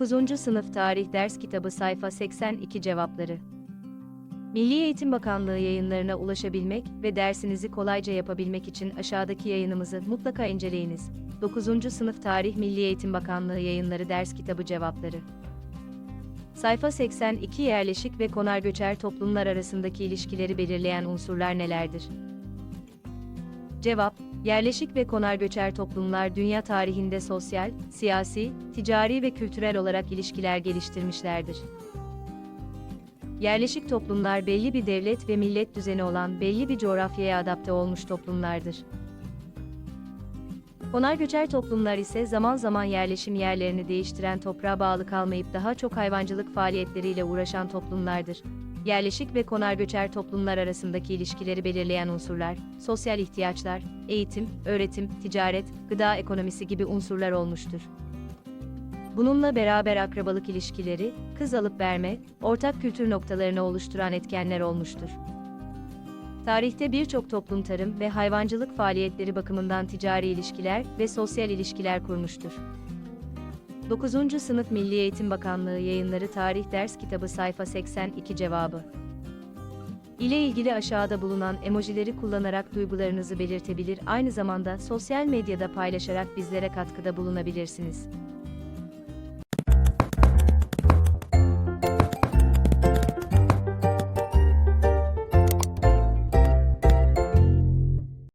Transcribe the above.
9. Sınıf Tarih Ders Kitabı Sayfa 82 Cevapları Milli Eğitim Bakanlığı yayınlarına ulaşabilmek ve dersinizi kolayca yapabilmek için aşağıdaki yayınımızı mutlaka inceleyiniz. 9. Sınıf Tarih Milli Eğitim Bakanlığı Yayınları Ders Kitabı Cevapları Sayfa 82 Yerleşik ve konar göçer toplumlar arasındaki ilişkileri belirleyen unsurlar nelerdir? Cevap, yerleşik ve konar göçer toplumlar dünya tarihinde sosyal, siyasi, ticari ve kültürel olarak ilişkiler geliştirmişlerdir. Yerleşik toplumlar belli bir devlet ve millet düzeni olan belli bir coğrafyaya adapte olmuş toplumlardır. Konar göçer toplumlar ise zaman zaman yerleşim yerlerini değiştiren toprağa bağlı kalmayıp daha çok hayvancılık faaliyetleriyle uğraşan toplumlardır. Yerleşik ve konar göçer toplumlar arasındaki ilişkileri belirleyen unsurlar, sosyal ihtiyaçlar, eğitim, öğretim, ticaret, gıda ekonomisi gibi unsurlar olmuştur. Bununla beraber akrabalık ilişkileri, kız alıp verme, ortak kültür noktalarını oluşturan etkenler olmuştur. Tarihte birçok toplum tarım ve hayvancılık faaliyetleri bakımından ticari ilişkiler ve sosyal ilişkiler kurmuştur. 9. Sınıf Milli Eğitim Bakanlığı Yayınları Tarih Ders Kitabı Sayfa 82 Cevabı ile ilgili aşağıda bulunan emojileri kullanarak duygularınızı belirtebilir, aynı zamanda sosyal medyada paylaşarak bizlere katkıda bulunabilirsiniz.